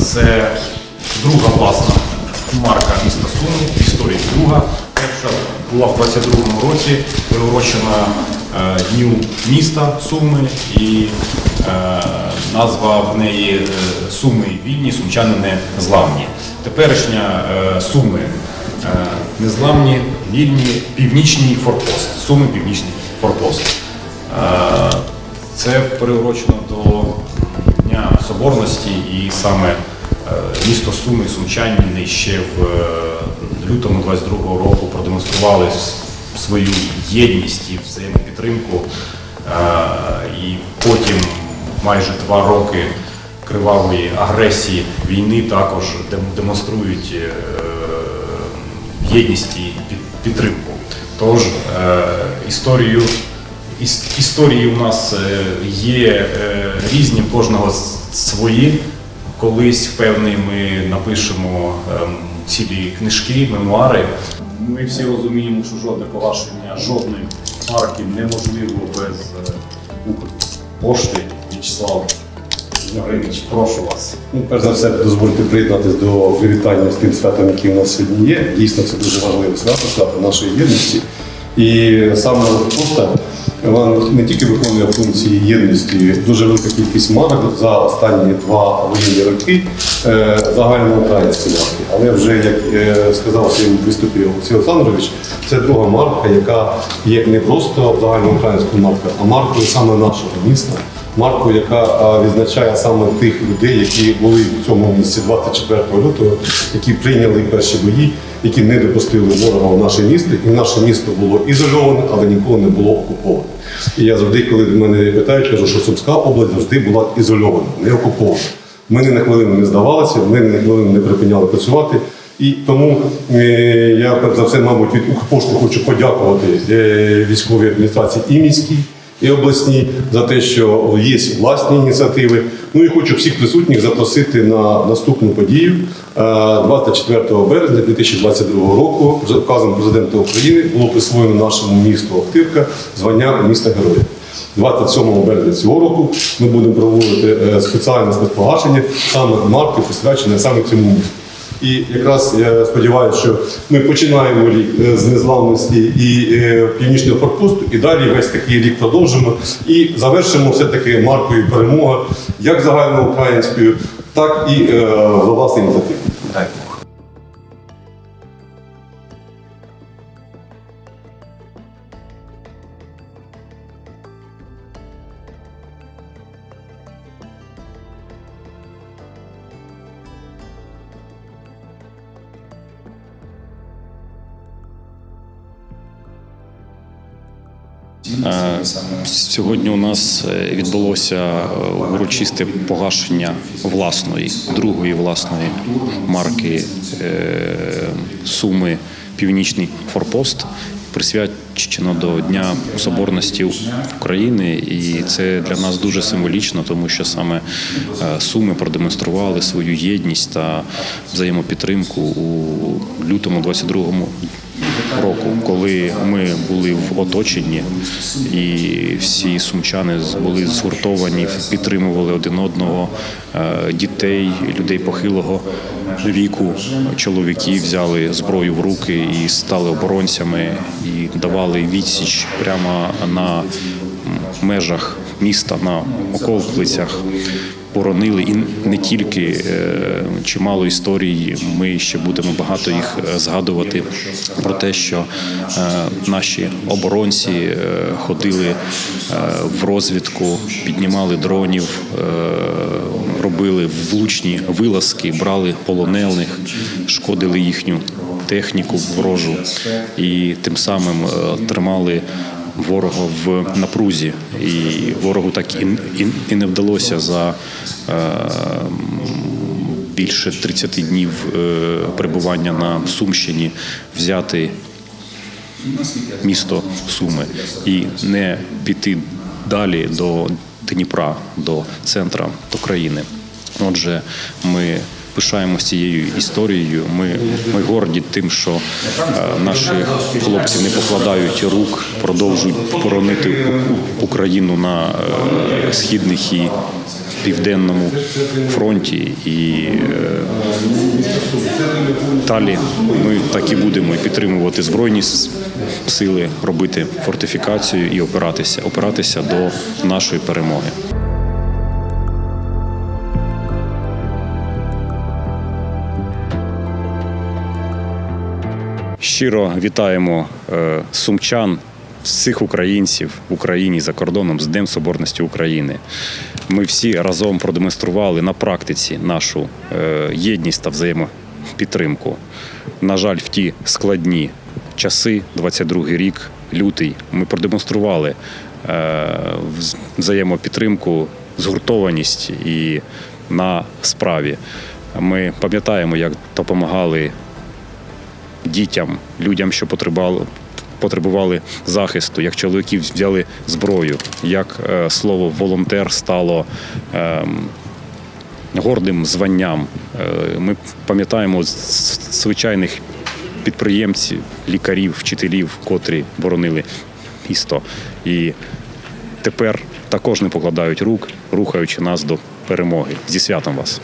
Це друга власна марка міста Суми, в історії друга. Перша була в 22-му році, приурочена е, Дню міста Суми і е, назва в неї е, Суми вільні, сумчани не зламні. Теперішня Суми незламні, вільні, північний форпост. Суми північний форпост. Це приурочено до Дня Соборності і саме е, місто Суми, Сумчанини ще в е, лютому 22-го року продемонстрували свою єдність і взаємопідтримку. Е, І потім майже два роки кривавої агресії війни також демонструють єдність і підтримку. Тож історію Іс- Історії у нас е, є е, різні, кожного свої. Колись впевнений, ми напишемо ем, цілі книжки, мемуари. Ми всі розуміємо, що жодне погашення жодної марки неможливо без е, Укрпошти. В'ячеслав Григорійович, прошу вас. Ну, перш за все, дозвольте приєднатися до привітання з тим святом, який у нас сьогодні є. Дійсно, це дуже важливе свято, свято нашої єдності. І саме пошта вона не тільки виконує функції єдності, дуже велика кількість марок за останні два воєнні роки загальноукраїнської загальноукраїнські марки. Але вже, як е, сказав у своєму виступі Олексій Олександрович, це друга марка, яка є не просто загальноукраїнською маркою, а маркою саме нашого міста марку, яка відзначає саме тих людей, які були в цьому місці 24 лютого, які прийняли перші бої, які не допустили ворога в наше місто, і наше місто було ізольоване, але ніколи не було окуповане. І я завжди, коли мене питають, кажу, що Сумська область завжди була ізольована, не окупована. Ми ні на хвилину не здавалися, ми ні на хвилину не припиняли працювати. І тому е, я перш за все, мабуть, від Укрпошти хочу подякувати е, військовій адміністрації і міській, і обласній за те, що є власні ініціативи. Ну і хочу всіх присутніх запросити на наступну подію Е, 24 березня 2022 року. За указом президента України було присвоєно нашому місту Охтирка звання міста героя. 27 березня цього року ми будемо проводити е, спеціальне спецпогашення саме марки, присвячене саме цьому місту. І якраз я сподіваюся, що ми починаємо рік е, з незламності і е, північного форпосту, і далі весь такий рік продовжимо і завершимо все-таки маркою перемога як загальноукраїнською, так і е, за власною ініціативою. Сьогодні у нас е, відбулося е, урочисте погашення власної, другої власної марки е, Суми Північний Форпост. Присвячено до Дня Соборності України, і це для нас дуже символічно, тому що саме е, Суми продемонстрували свою єдність та взаємопідтримку у лютому 22-му року, коли ми були в оточенні, і всі сумчани були згуртовані, підтримували один одного, е, дітей, людей похилого віку, чоловіки взяли зброю в руки і стали оборонцями, і давали відсіч прямо на межах міста, на околицях боронили і не тільки е, чимало історій. Ми ще будемо багато їх е, згадувати про те, що е, наші оборонці ходили в розвідку, піднімали дронів, робили влучні вилазки, брали полонених, шкодили їхню техніку ворожу і тим самим тримали ворога в напрузі, і ворогу так і, і, і не вдалося за е, більше 30 днів е, перебування на Сумщині взяти місто Суми і не піти далі до Дніпра, до центра до країни. Отже, ми пишаємося цією історією. Ми, ми горді тим, що е, наші хлопці не покладають рук, продовжують боронити Україну на е, східних і південному фронті і е, далі ми так і будемо підтримувати збройні сили, робити фортифікацію і опиратися, опиратися до нашої перемоги. Щиро вітаємо е, сумчан, всіх українців в Україні за кордоном з Днем Соборності України. Ми всі разом продемонстрували на практиці нашу е, єдність та взаємопідтримку. На жаль, в ті складні часи, 22-й рік, лютий, ми продемонстрували е, взаємопідтримку, згуртованість і на справі. Ми пам'ятаємо, як допомагали дітям, людям, що потребували, потребували захисту, як чоловіки взяли зброю, як е, слово волонтер стало ем, гордим званням. Е, Ми пам'ятаємо звичайних підприємців, лікарів, вчителів, котрі боронили місто. І тепер також не покладають рук, рухаючи нас до перемоги. Зі святом вас!